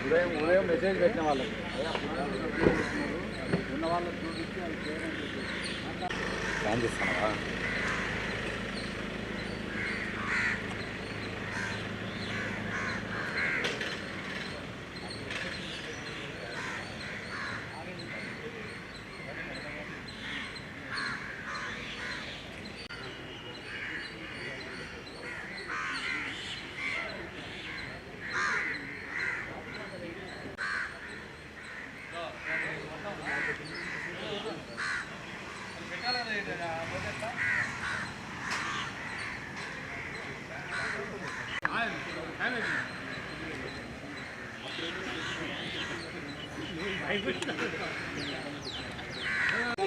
ఉదయం ఉదయం మెసేజ్ పెట్టిన వాళ్ళకి ఉన్న వాళ్ళకి చూపించి అది చేయడం ప్లాన్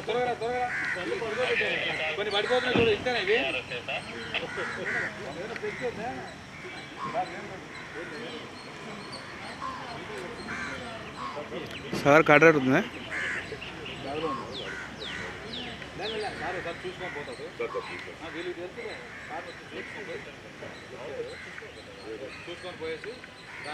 త్వరగా త్వరగా కొన్ని పడిపోతున్నాయి చూడు ఇస్తాను ఇవి సార్ కట్ చూసుకొని పోయేసి ఆ,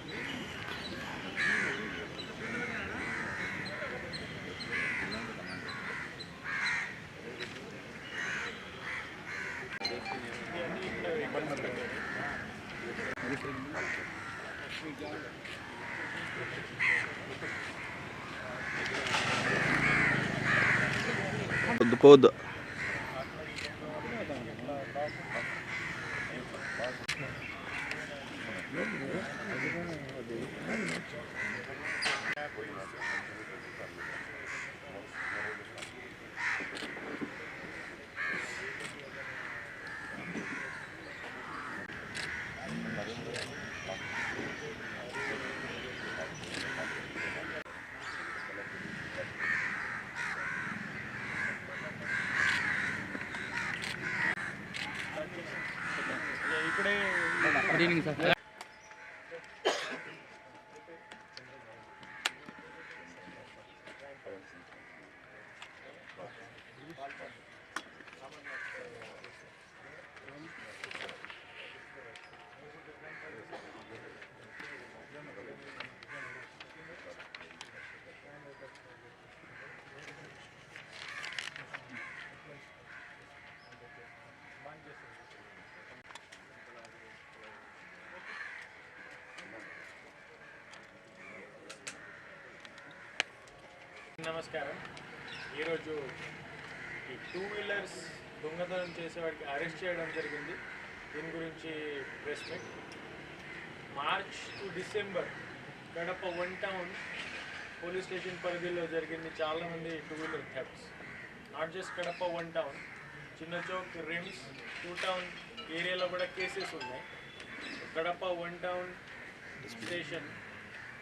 తెలుసులే సార్ Thank you. చూసుకొని పోయేసి నమస్కారం. ఈరోజు ఈ టూ వీలర్స్ దొంగతనం చేసేవాడికి అరెస్ట్ చేయడం జరిగింది. దీని గురించి press meet March to December Kadapa one town police station పరిధిలో జరిగింది చాలామంది two wheeler thefts not just Kadapa one town Chinna Chowk RIMS two town ఏరియాలో కూడా కేసెస్ ఉన్నాయి. Kadapa one town station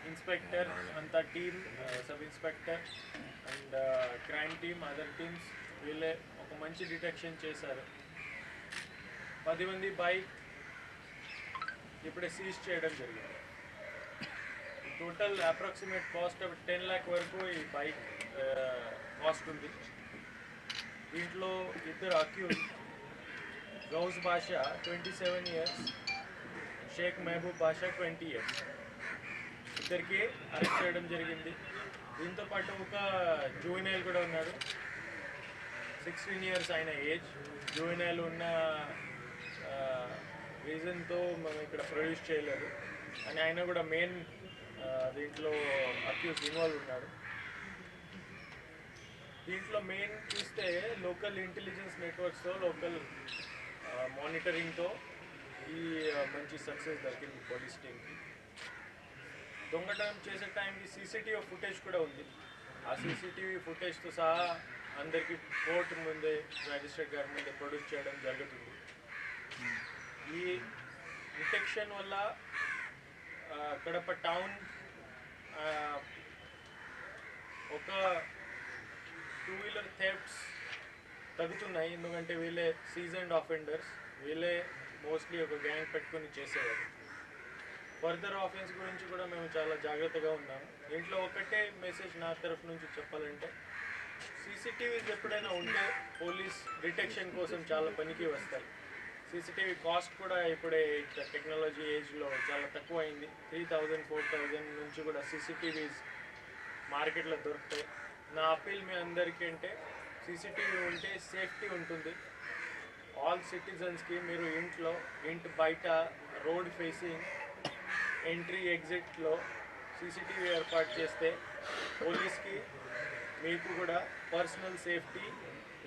inspector అంతా team sub inspector and crime team other teams వీళ్ళే ఒక మంచి డిటెక్షన్ చేశారు. పది మంది బైక్ ఇప్పుడే సీజ్ చేయడం జరిగింది. Total approximate cost ten lakh వరకు ఈ బైక్ కాస్ట్ ఉంది. దీంట్లో ఇద్దరు accused Gous Basha twenty seven years Shaik Mahaboob Basha twenty years. ఇద్దరికి అరెస్ట్ చేయడం జరిగింది. దీంతో పాటు ఒక జూనియల్ కూడా ఉన్నాడు. సిక్స్టీన్ ఇయర్స్ ఆయన ఏజ్. జూనియల్ ఉన్న రీజన్తో మనం ఇక్కడ ప్రొడ్యూస్ చేయలేదు. అని ఆయన కూడా మెయిన్ దీంట్లో అక్యూస్ ఇన్వాల్వ్ ఉన్నాడు. దీంట్లో మెయిన్ చూస్తే లోకల్ ఇంటెలిజెన్స్ నెట్వర్క్స్తో లోకల్ మానిటరింగ్తో ఈ మంచి సక్సెస్ దొరికింది పోలీస్ టీంకి దొంగతనం చేసే టైంకి సీసీటీవీ ఫుటేజ్ కూడా ఉంది. ఆ సీసీటీవీ ఫుటేజ్తో సహా అందరికీ కోర్టు ముందే మ్యాజిస్ట్రేట్ గారి ముందే ప్రొడ్యూస్ చేయడం జరుగుతుంది. ఈ డిటెక్షన్ వల్ల కడప టౌన్ ఒక టూ వీలర్ థెఫ్ట్స్ తగ్గుతున్నాయి. ఎందుకంటే వీళ్ళే సీజన్డ్ ఆఫెండర్స్ వీళ్ళే మోస్ట్లీ ఒక గ్యాంగ్ పెట్టుకొని చేసేవారు. ఫర్దర్ ఆఫెన్స్ గురించి కూడా మేము చాలా జాగ్రత్తగా ఉన్నాము. దీంట్లో ఒకటే మెసేజ్ నా తరఫు నుంచి చెప్పాలంటే సీసీటీవీస్ ఎప్పుడైనా ఉంటే పోలీస్ డిటెక్షన్ కోసం చాలా పనికి వస్తాయి. సీసీటీవీ కాస్ట్ కూడా ఇప్పుడే టెక్నాలజీ ఏజ్లో చాలా తక్కువ అయింది త్రీ థౌజండ్ ఫోర్ థౌజండ్ నుంచి కూడా సీసీటీవీస్ మార్కెట్లో దొరుకుతాయి. నా అప్పీల్ మీ అందరికీ అంటే సీసీటీవీ ఉంటే సేఫ్టీ ఉంటుంది. ఆల్ సిటిజన్స్కి మీరు ఇంట్లో ఇంటి బయట రోడ్ ఫేసింగ్ ఎంట్రీ ఎగ్జిట్లో సీసీటీవీ ఏర్పాటు చేస్తే పోలీస్కి మీకు కూడా పర్సనల్ సేఫ్టీ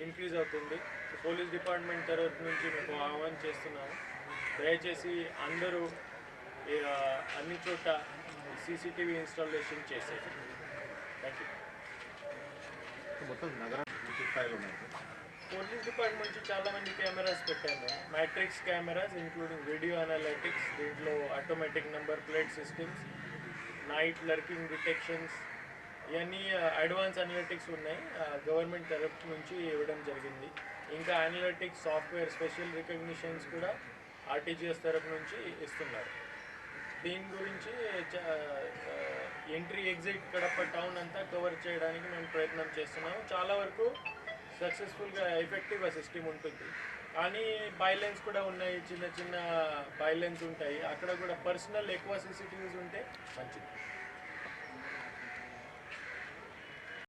ఇంక్రీజ్ అవుతుంది. పోలీస్ డిపార్ట్మెంట్ తరఫు నుంచి మీకు ఆహ్వానం చేస్తున్నాము దయచేసి అందరూ అన్ని చోట సీసీటీవీ ఇన్స్టాలేషన్ చేసేది థ్యాంక్ యూ మొత్తం నగరం స్థాయిలో ఉన్నాయి. పోలీస్ డిపార్ట్మెంట్ చాలా మంది కెమెరాస్ పెట్టాను matrix cameras including video analytics దీంట్లో automatic number plate systems night lurking detections ఇవన్నీ uh, అడ్వాన్స్ అనలిటిక్స్ ఉన్నాయి. గవర్నమెంట్ తరఫు నుంచి ఇవ్వడం జరిగింది. ఇంకా అనలిటిక్స్ సాఫ్ట్వేర్ స్పెషల్ రికగ్నిషన్స్ కూడా ఆర్టీజీఎస్ తరఫు నుంచి ఇస్తున్నారు. దీని గురించి ఎంట్రీ ఎగ్జిట్ కడప టౌన్ అంతా కవర్ చేయడానికి మేము ప్రయత్నం చేస్తున్నాము. చాలా వరకు సక్సెస్ఫుల్గా ఎఫెక్టివ్ సిస్టమ్ ఉంటుంది. కానీ బైలెన్స్ కూడా ఉన్నాయి చిన్న చిన్న బైలెన్స్ ఉంటాయి. అక్కడ కూడా పర్సనల్ ఎక్కువ సీసీటీవీస్ ఉంటే మంచిది.